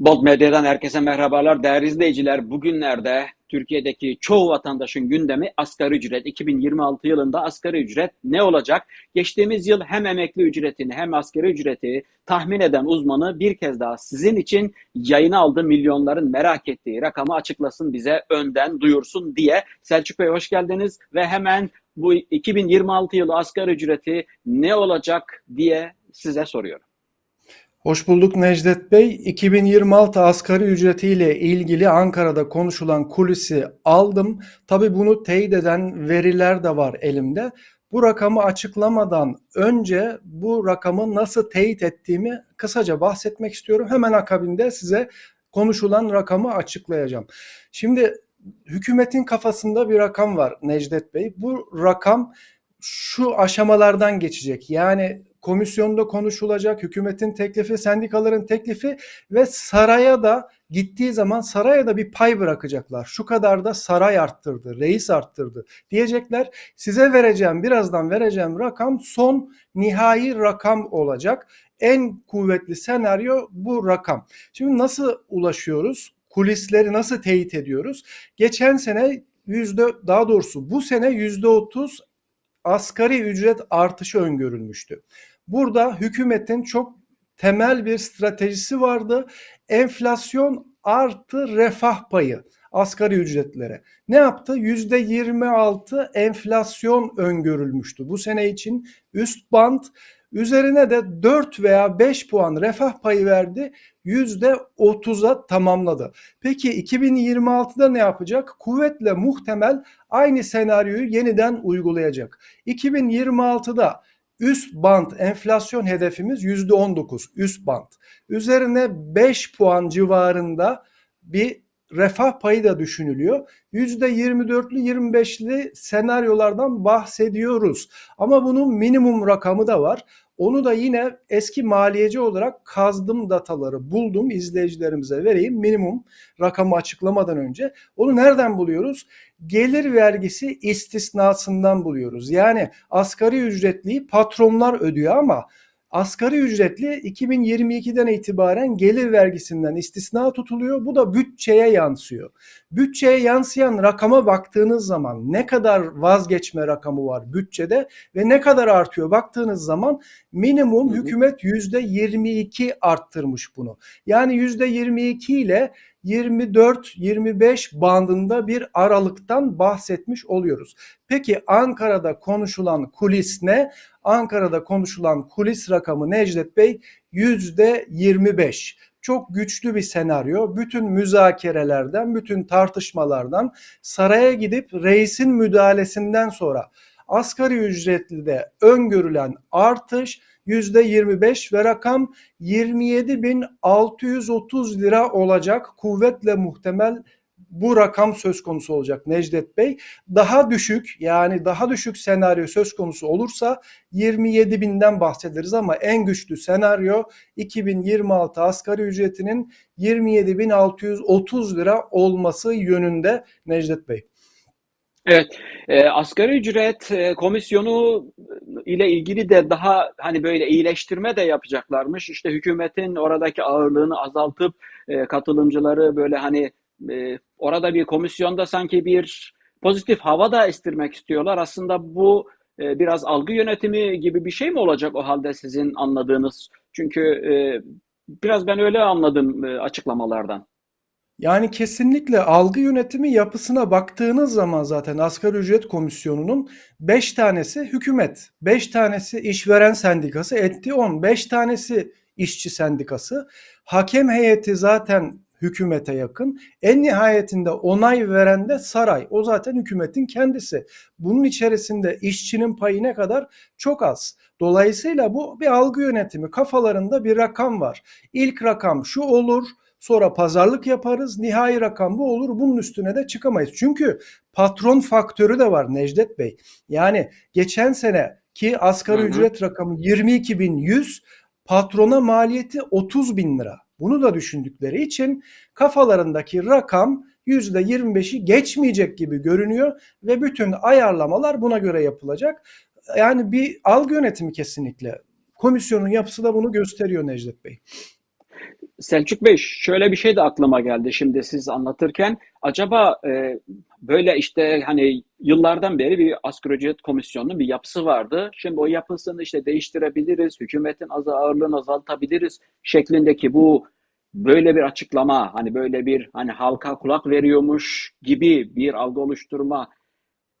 Bold Medya'dan herkese merhabalar. Değerli izleyiciler, bugünlerde Türkiye'deki çoğu vatandaşın gündemi asgari ücret. 2026 yılında asgari ücret ne olacak? Geçtiğimiz yıl hem emekli ücretini hem asgari ücreti tahmin eden uzmanı bir kez daha sizin için yayına aldı. Milyonların merak ettiği rakamı açıklasın bize önden duyursun diye. Selçuk Bey hoş geldiniz ve hemen bu 2026 yılı asgari ücreti ne olacak diye size soruyorum. Hoş bulduk Necdet Bey. 2026 asgari ücretiyle ilgili Ankara'da konuşulan kulisi aldım. Tabii bunu teyit eden veriler de var elimde. Bu rakamı açıklamadan önce bu rakamı nasıl teyit ettiğimi kısaca bahsetmek istiyorum. Hemen akabinde size konuşulan rakamı açıklayacağım. Şimdi hükümetin kafasında bir rakam var Necdet Bey. Bu rakam şu aşamalardan geçecek. Yani komisyonda konuşulacak, hükümetin teklifi, sendikaların teklifi ve saraya da gittiği zaman saraya da bir pay bırakacaklar. Şu kadar da saray arttırdı, reis arttırdı diyecekler. Size vereceğim, birazdan vereceğim rakam son nihai rakam olacak. En kuvvetli senaryo bu rakam. Şimdi nasıl ulaşıyoruz? Kulisleri nasıl teyit ediyoruz? Geçen sene yüzde daha doğrusu bu sene yüzde otuz asgari ücret artışı öngörülmüştü. Burada hükümetin çok temel bir stratejisi vardı. Enflasyon artı refah payı asgari ücretlere. Ne yaptı? %26 enflasyon öngörülmüştü. Bu sene için üst band üzerine de 4 veya 5 puan refah payı verdi. %30'a tamamladı. Peki 2026'da ne yapacak? Kuvvetle muhtemel aynı senaryoyu yeniden uygulayacak. 2026'da üst band enflasyon hedefimiz %19 üst band. Üzerine 5 puan civarında bir refah payı da düşünülüyor. %24'lü 25'li senaryolardan bahsediyoruz. Ama bunun minimum rakamı da var. Onu da yine eski maliyeci olarak kazdım dataları buldum izleyicilerimize vereyim minimum rakamı açıklamadan önce. Onu nereden buluyoruz? Gelir vergisi istisnasından buluyoruz. Yani asgari ücretliyi patronlar ödüyor ama asgari ücretli 2022'den itibaren gelir vergisinden istisna tutuluyor. Bu da bütçeye yansıyor. Bütçeye yansıyan rakama baktığınız zaman ne kadar vazgeçme rakamı var bütçede ve ne kadar artıyor baktığınız zaman minimum hükümet %22 arttırmış bunu. Yani %22 ile 24-25 bandında bir aralıktan bahsetmiş oluyoruz. Peki Ankara'da konuşulan kulis ne? Ankara'da konuşulan kulis rakamı Necdet Bey %25. Çok güçlü bir senaryo. Bütün müzakerelerden, bütün tartışmalardan saraya gidip reisin müdahalesinden sonra asgari ücretli de öngörülen artış %25 ve rakam 27.630 lira olacak. Kuvvetle muhtemel bu rakam söz konusu olacak Necdet Bey. Daha düşük yani daha düşük senaryo söz konusu olursa 27 binden bahsederiz ama en güçlü senaryo 2026 asgari ücretinin 27.630 lira olması yönünde Necdet Bey. Evet, e, asgari ücret e, komisyonu ile ilgili de daha hani böyle iyileştirme de yapacaklarmış. İşte hükümetin oradaki ağırlığını azaltıp e, katılımcıları böyle hani e, orada bir komisyonda sanki bir pozitif hava da estirmek istiyorlar. Aslında bu e, biraz algı yönetimi gibi bir şey mi olacak o halde sizin anladığınız? Çünkü e, biraz ben öyle anladım e, açıklamalardan. Yani kesinlikle algı yönetimi yapısına baktığınız zaman zaten asgari ücret komisyonunun 5 tanesi hükümet, 5 tanesi işveren sendikası etti 10, 5 tanesi işçi sendikası. Hakem heyeti zaten hükümete yakın. En nihayetinde onay veren de saray. O zaten hükümetin kendisi. Bunun içerisinde işçinin payı ne kadar? Çok az. Dolayısıyla bu bir algı yönetimi. Kafalarında bir rakam var. İlk rakam şu olur. Sonra pazarlık yaparız. Nihai rakam bu olur. Bunun üstüne de çıkamayız. Çünkü patron faktörü de var Necdet Bey. Yani geçen sene ki asgari Hı hı. ücret rakamı 22.100 patrona maliyeti 30 bin lira. Bunu da düşündükleri için kafalarındaki rakam %25'i geçmeyecek gibi görünüyor ve bütün ayarlamalar buna göre yapılacak. Yani bir algı yönetimi kesinlikle. Komisyonun yapısı da bunu gösteriyor Necdet Bey. Selçuk Bey şöyle bir şey de aklıma geldi şimdi siz anlatırken. Acaba e, böyle işte hani yıllardan beri bir asgari ücret komisyonunun bir yapısı vardı. Şimdi o yapısını işte değiştirebiliriz, hükümetin az ağırlığını azaltabiliriz şeklindeki bu böyle bir açıklama, hani böyle bir hani halka kulak veriyormuş gibi bir algı oluşturma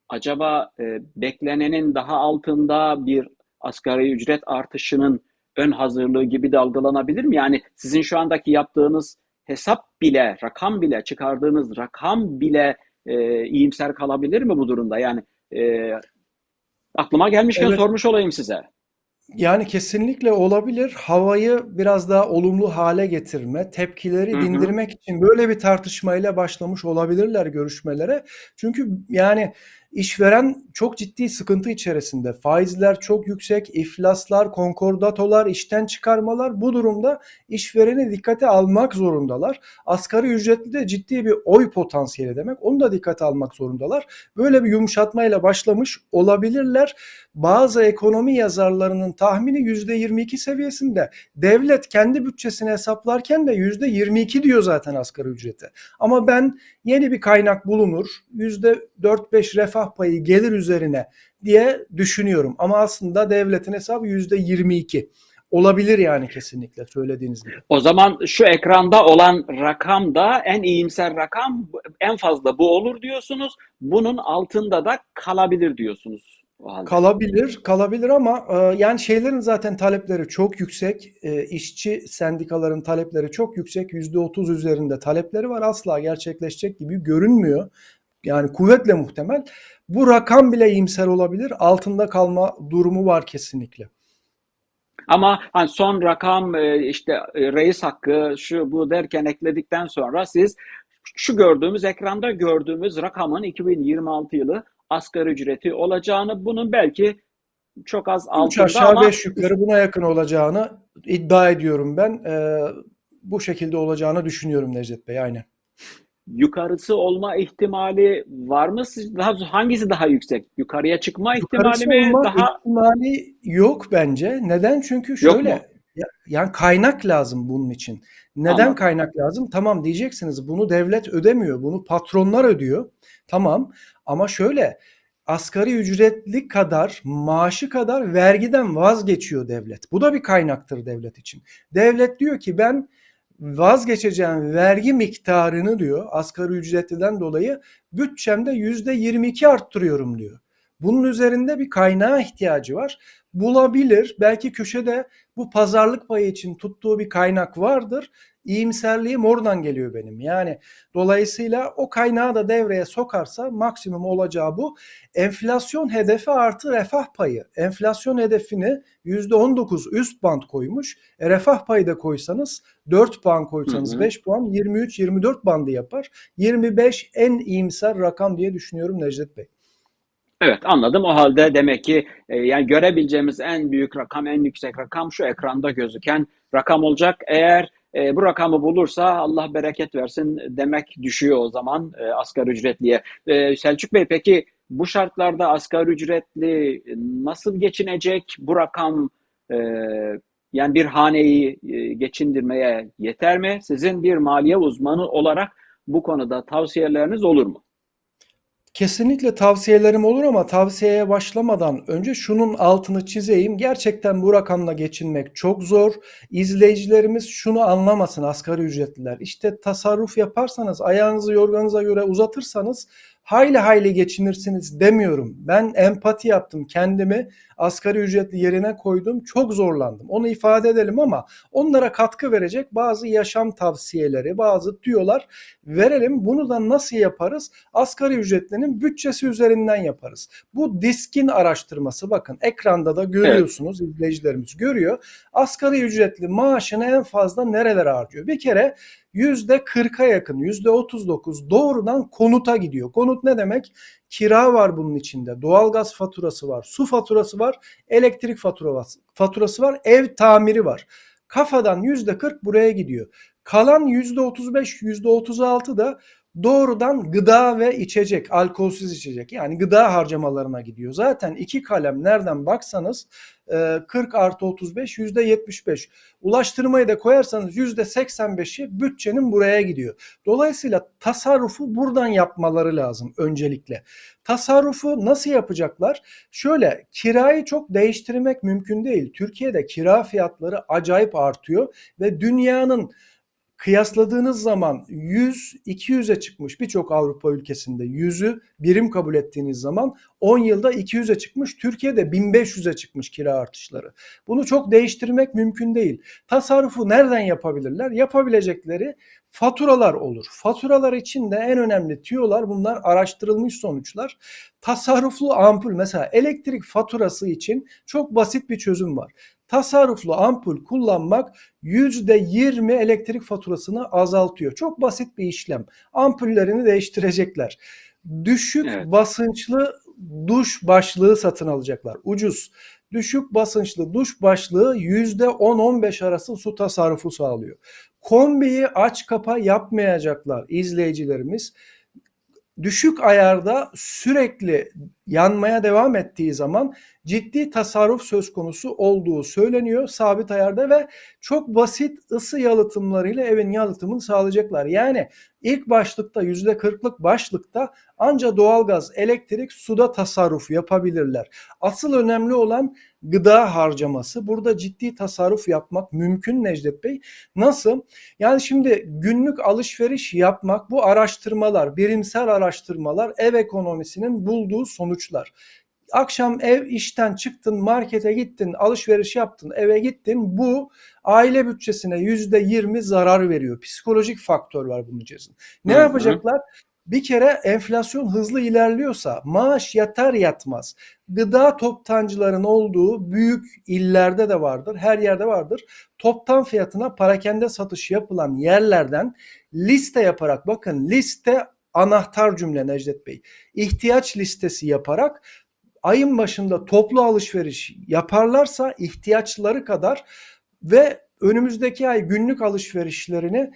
acaba e, beklenenin daha altında bir asgari ücret artışının ön hazırlığı gibi de algılanabilir mi? Yani sizin şu andaki yaptığınız hesap bile, rakam bile, çıkardığınız rakam bile e, iyimser kalabilir mi bu durumda? Yani e, aklıma gelmişken Evet. sormuş olayım size. Yani kesinlikle olabilir. Havayı biraz daha olumlu hale getirme, tepkileri Hı hı. dindirmek için böyle bir tartışmayla başlamış olabilirler görüşmelere. Çünkü yani işveren çok ciddi sıkıntı içerisinde. Faizler çok yüksek, iflaslar, konkordatolar, işten çıkarmalar. Bu durumda işvereni dikkate almak zorundalar. Asgari ücretli de ciddi bir oy potansiyeli demek. Onu da dikkate almak zorundalar. Böyle bir yumuşatmayla başlamış olabilirler. Bazı ekonomi yazarlarının tahmini %22 seviyesinde. Devlet kendi bütçesini hesaplarken de %22 diyor zaten asgari ücrete. Ama ben yeni bir kaynak bulunur, %4-5 refah payı gelir üzerine diye düşünüyorum. Ama aslında devletin hesabı %22. Olabilir yani kesinlikle söylediğiniz gibi. O zaman şu ekranda olan rakam da en iyimser rakam en fazla bu olur diyorsunuz. Bunun altında da kalabilir diyorsunuz. Kalabilir, kalabilir ama e, yani şeylerin zaten talepleri çok yüksek. E, işçi sendikaların talepleri çok yüksek. %30 üzerinde talepleri var. Asla gerçekleşecek gibi görünmüyor. Yani kuvvetle muhtemel. Bu rakam bile iyimser olabilir. Altında kalma durumu var kesinlikle. Ama hani son rakam e, işte e, reis hakkı şu bu derken ekledikten sonra siz şu gördüğümüz ekranda gördüğümüz rakamın 2026 yılı asgari ücreti olacağını bunun belki çok az 3 altında aşağı ama 5 yukarı buna yakın olacağını iddia ediyorum ben. E, bu şekilde olacağını düşünüyorum Necdet Bey. Aynen. Yukarısı olma ihtimali var mı? Daha hangisi daha yüksek? Yukarıya çıkma ihtimali Yukarısı mi? olma Daha ihtimali yok bence. Neden? Çünkü şöyle ya- yani kaynak lazım bunun için. Neden Anladım. kaynak lazım? Tamam diyeceksiniz bunu devlet ödemiyor. Bunu patronlar ödüyor. Tamam ama şöyle asgari ücretli kadar maaşı kadar vergiden vazgeçiyor devlet. Bu da bir kaynaktır devlet için. Devlet diyor ki ben vazgeçeceğim vergi miktarını diyor asgari ücretliden dolayı bütçemde %22 arttırıyorum diyor. Bunun üzerinde bir kaynağa ihtiyacı var. Bulabilir. Belki köşede bu pazarlık payı için tuttuğu bir kaynak vardır. İyimserliğim oradan geliyor benim. Yani dolayısıyla o kaynağı da devreye sokarsa maksimum olacağı bu. Enflasyon hedefi artı refah payı. Enflasyon hedefini %19 üst band koymuş. E, refah payı da koysanız 4 puan Hı koysanız hı. 5 puan 23-24 bandı yapar. 25 en iyimser rakam diye düşünüyorum Necdet Bey. Evet anladım. O halde demek ki e, yani görebileceğimiz en büyük rakam, en yüksek rakam şu ekranda gözüken rakam olacak. Eğer e, bu rakamı bulursa Allah bereket versin demek düşüyor o zaman e, asgari ücretliye. E, Selçuk Bey peki bu şartlarda asgari ücretli nasıl geçinecek? Bu rakam e, yani bir haneyi e, geçindirmeye yeter mi? Sizin bir maliye uzmanı olarak bu konuda tavsiyeleriniz olur mu? Kesinlikle tavsiyelerim olur ama tavsiyeye başlamadan önce şunun altını çizeyim. Gerçekten bu rakamla geçinmek çok zor. İzleyicilerimiz şunu anlamasın asgari ücretliler. İşte tasarruf yaparsanız, ayağınızı yorganıza göre uzatırsanız hayli hayli geçinirsiniz demiyorum. Ben empati yaptım. Kendimi asgari ücretli yerine koydum. Çok zorlandım. Onu ifade edelim ama onlara katkı verecek bazı yaşam tavsiyeleri, bazı tüyolar verelim. Bunu da nasıl yaparız? Asgari ücretlinin bütçesi üzerinden yaparız. Bu diskin araştırması bakın ekranda da görüyorsunuz izleyicilerimiz görüyor. Asgari ücretli maaşını en fazla nerelere harcıyor? Bir kere %40'a yakın %39 doğrudan konuta gidiyor. Konut ne demek? Kira var bunun içinde. Doğalgaz faturası var. Su faturası var. Elektrik faturası, var. Ev tamiri var. Kafadan %40 buraya gidiyor. Kalan %35, %36 da doğrudan gıda ve içecek, alkolsüz içecek yani gıda harcamalarına gidiyor. Zaten iki kalem nereden baksanız e, 40 artı 35 yüzde 75. Ulaştırmayı da koyarsanız yüzde 85'i bütçenin buraya gidiyor. Dolayısıyla tasarrufu buradan yapmaları lazım öncelikle. Tasarrufu nasıl yapacaklar? Şöyle kirayı çok değiştirmek mümkün değil. Türkiye'de kira fiyatları acayip artıyor ve dünyanın kıyasladığınız zaman 100 200'e çıkmış birçok Avrupa ülkesinde 100'ü birim kabul ettiğiniz zaman 10 yılda 200'e çıkmış. Türkiye'de 1500'e çıkmış kira artışları. Bunu çok değiştirmek mümkün değil. Tasarrufu nereden yapabilirler? Yapabilecekleri faturalar olur. Faturalar için de en önemli tüyolar bunlar araştırılmış sonuçlar. Tasarruflu ampul mesela elektrik faturası için çok basit bir çözüm var. Tasarruflu ampul kullanmak %20 elektrik faturasını azaltıyor. Çok basit bir işlem. Ampullerini değiştirecekler. Düşük Evet. basınçlı duş başlığı satın alacaklar. Ucuz. Düşük basınçlı duş başlığı %10-15 arası su tasarrufu sağlıyor. Kombiyi aç kapa yapmayacaklar izleyicilerimiz. Düşük ayarda sürekli yanmaya devam ettiği zaman ciddi tasarruf söz konusu olduğu söyleniyor sabit ayarda ve çok basit ısı yalıtımlarıyla evin yalıtımını sağlayacaklar. Yani ilk başlıkta %40'lık başlıkta anca doğalgaz, elektrik, suda tasarruf yapabilirler. Asıl önemli olan gıda harcaması. Burada ciddi tasarruf yapmak mümkün Necdet Bey. Nasıl? Yani şimdi günlük alışveriş yapmak bu araştırmalar, birimsel araştırmalar ev ekonomisinin bulduğu sonuçlar. Akşam ev işten çıktın, markete gittin, alışveriş yaptın, eve gittin. Bu aile bütçesine yüzde yirmi zarar veriyor. Psikolojik faktör var bunun içerisinde. Ne Hı hı. yapacaklar? Bir kere enflasyon hızlı ilerliyorsa maaş yatar yatmaz gıda toptancıların olduğu büyük illerde de vardır. Her yerde vardır. Toptan fiyatına parakende satış yapılan yerlerden liste yaparak bakın liste anahtar cümle Necdet Bey. İhtiyaç listesi yaparak ayın başında toplu alışveriş yaparlarsa ihtiyaçları kadar ve önümüzdeki ay günlük alışverişlerini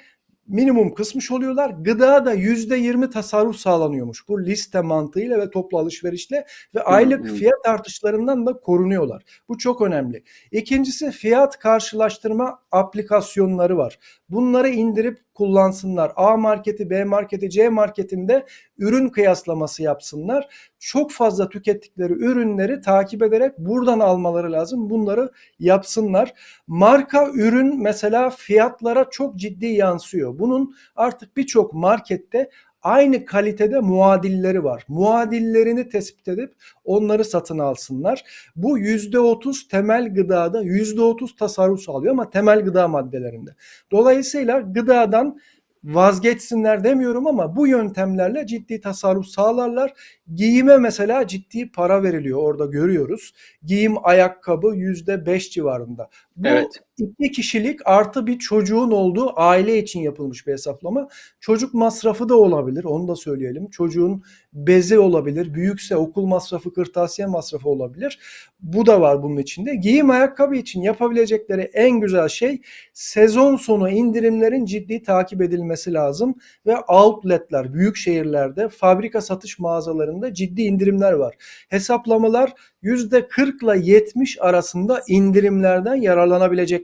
minimum kısmış oluyorlar. Gıda da %20 tasarruf sağlanıyormuş. Bu liste mantığıyla ve toplu alışverişle ve aylık fiyat artışlarından da korunuyorlar. Bu çok önemli. İkincisi fiyat karşılaştırma aplikasyonları var. Bunları indirip kullansınlar. A marketi, B marketi, C marketinde ürün kıyaslaması yapsınlar. Çok fazla tükettikleri ürünleri takip ederek buradan almaları lazım. Bunları yapsınlar. Marka ürün mesela fiyatlara çok ciddi yansıyor. Bunun artık birçok markette aynı kalitede muadilleri var. Muadillerini tespit edip onları satın alsınlar. Bu %30 temel gıdada %30 tasarruf sağlıyor ama temel gıda maddelerinde. Dolayısıyla gıdadan vazgeçsinler demiyorum ama bu yöntemlerle ciddi tasarruf sağlarlar. Giyime mesela ciddi para veriliyor orada görüyoruz. Giyim ayakkabı %5 civarında. Bu Evet. İki kişilik artı bir çocuğun olduğu aile için yapılmış bir hesaplama. Çocuk masrafı da olabilir onu da söyleyelim. Çocuğun bezi olabilir. Büyükse okul masrafı, kırtasiye masrafı olabilir. Bu da var bunun içinde. Giyim ayakkabı için yapabilecekleri en güzel şey sezon sonu indirimlerin ciddi takip edilmesi lazım ve outletler büyük şehirlerde fabrika satış mağazalarında ciddi indirimler var. Hesaplamalar %40 ile 70 arasında indirimlerden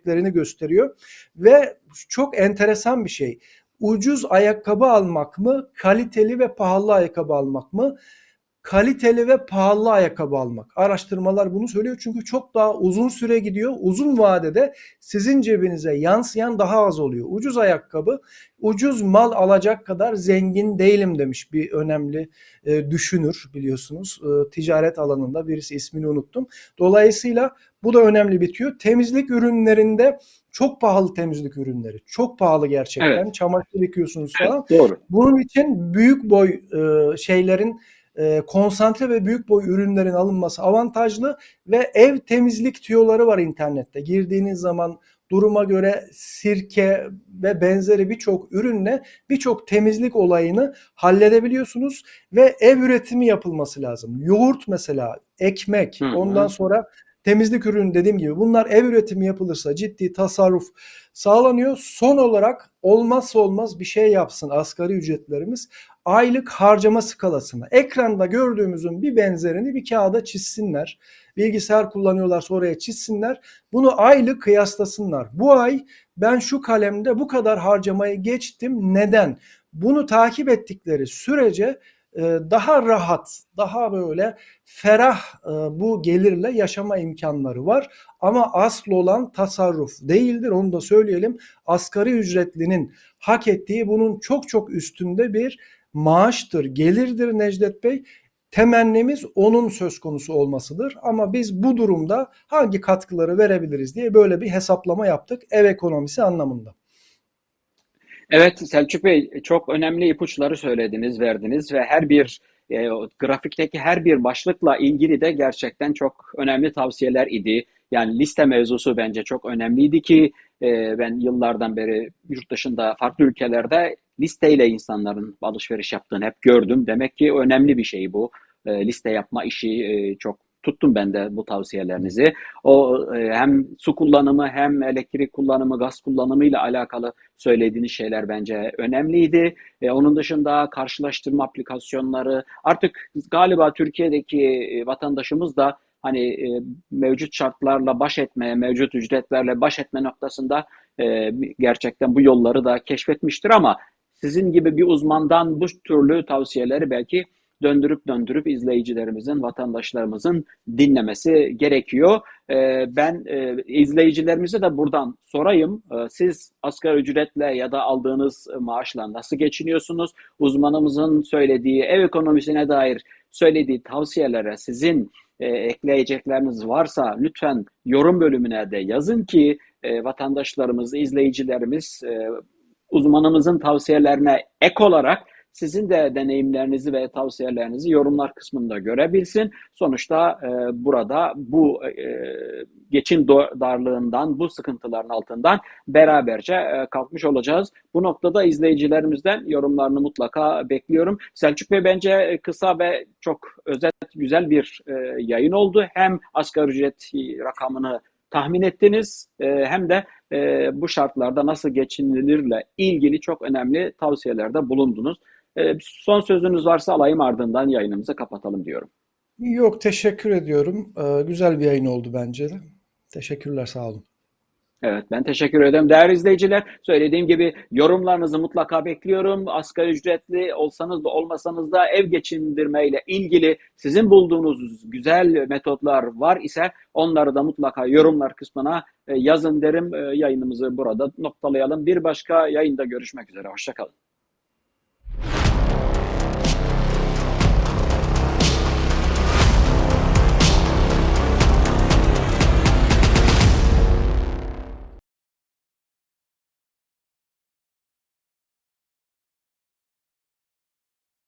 yararlanabileceklerini gösteriyor ve çok enteresan bir şey. Ucuz ayakkabı almak mı, kaliteli ve pahalı ayakkabı almak mı? Kaliteli ve pahalı ayakkabı almak. Araştırmalar bunu söylüyor çünkü çok daha uzun süre gidiyor. Uzun vadede sizin cebinize yansıyan daha az oluyor. Ucuz ayakkabı, ucuz mal alacak kadar zengin değilim demiş bir önemli e, düşünür biliyorsunuz. E, ticaret alanında birisi ismini unuttum. Dolayısıyla bu da önemli bitiyor. Temizlik ürünlerinde çok pahalı temizlik ürünleri. Çok pahalı gerçekten. Evet. Çamaşır yıkıyorsunuz falan. Evet, doğru. Bunun için büyük boy e, şeylerin e, konsantre ve büyük boy ürünlerin alınması avantajlı ve ev temizlik tüyoları var internette. Girdiğiniz zaman duruma göre sirke ve benzeri birçok ürünle birçok temizlik olayını halledebiliyorsunuz ve ev üretimi yapılması lazım. Yoğurt mesela, ekmek, Hı hı. ondan sonra temizlik ürünü dediğim gibi bunlar ev üretimi yapılırsa ciddi tasarruf sağlanıyor. Son olarak olmazsa olmaz bir şey yapsın asgari ücretlerimiz. Aylık harcama skalasını ekranda gördüğümüzün bir benzerini bir kağıda çizsinler. Bilgisayar kullanıyorlarsa oraya çizsinler. Bunu aylık kıyaslasınlar. Bu ay ben şu kalemde bu kadar harcamayı geçtim. Neden? Bunu takip ettikleri sürece e, daha rahat, daha böyle ferah e, bu gelirle yaşama imkanları var. Ama asıl olan tasarruf değildir. Onu da söyleyelim. Asgari ücretlinin hak ettiği bunun çok çok üstünde bir maaştır, gelirdir Necdet Bey. Temennimiz onun söz konusu olmasıdır. Ama biz bu durumda hangi katkıları verebiliriz diye böyle bir hesaplama yaptık ev ekonomisi anlamında. Evet Selçuk Bey çok önemli ipuçları söylediniz, verdiniz ve her bir e, grafikteki her bir başlıkla ilgili de gerçekten çok önemli tavsiyeler idi. Yani liste mevzusu bence çok önemliydi ki e, ben yıllardan beri yurt dışında farklı ülkelerde listeyle insanların alışveriş yaptığını hep gördüm. Demek ki önemli bir şey bu. E, liste yapma işi e, çok tuttum ben de bu tavsiyelerinizi. O e, hem su kullanımı hem elektrik kullanımı, gaz kullanımı ile alakalı söylediğiniz şeyler bence önemliydi. E, onun dışında karşılaştırma aplikasyonları artık galiba Türkiye'deki e, vatandaşımız da hani e, mevcut şartlarla baş etmeye, mevcut ücretlerle baş etme noktasında e, gerçekten bu yolları da keşfetmiştir ama sizin gibi bir uzmandan bu türlü tavsiyeleri belki döndürüp döndürüp izleyicilerimizin, vatandaşlarımızın dinlemesi gerekiyor. Ee, ben e, izleyicilerimize de buradan sorayım. Ee, siz asgari ücretle ya da aldığınız maaşla nasıl geçiniyorsunuz? Uzmanımızın söylediği ev ekonomisine dair söylediği tavsiyelere sizin e, ekleyecekleriniz varsa lütfen yorum bölümüne de yazın ki e, vatandaşlarımız, izleyicilerimiz uzmanımızın tavsiyelerine ek olarak sizin de deneyimlerinizi ve tavsiyelerinizi yorumlar kısmında görebilsin. Sonuçta e, burada bu e, geçim darlığından, bu sıkıntıların altından beraberce e, kalkmış olacağız. Bu noktada izleyicilerimizden yorumlarını mutlaka bekliyorum. Selçuk Bey bence kısa ve çok özet, güzel bir e, yayın oldu. Hem asgari ücret rakamını tahmin ettiniz e, hem de e, bu şartlarda nasıl geçinilirle ilgili çok önemli tavsiyelerde bulundunuz. E, son sözünüz varsa alayım ardından yayınımızı kapatalım diyorum. Yok teşekkür ediyorum. Ee, güzel bir yayın oldu bence de. Teşekkürler sağ olun. Evet ben teşekkür ederim. Değerli izleyiciler söylediğim gibi yorumlarınızı mutlaka bekliyorum. Asgari ücretli olsanız da olmasanız da ev geçindirmeyle ilgili sizin bulduğunuz güzel metotlar var ise onları da mutlaka yorumlar kısmına e, yazın derim. E, yayınımızı burada noktalayalım. Bir başka yayında görüşmek üzere. Hoşçakalın.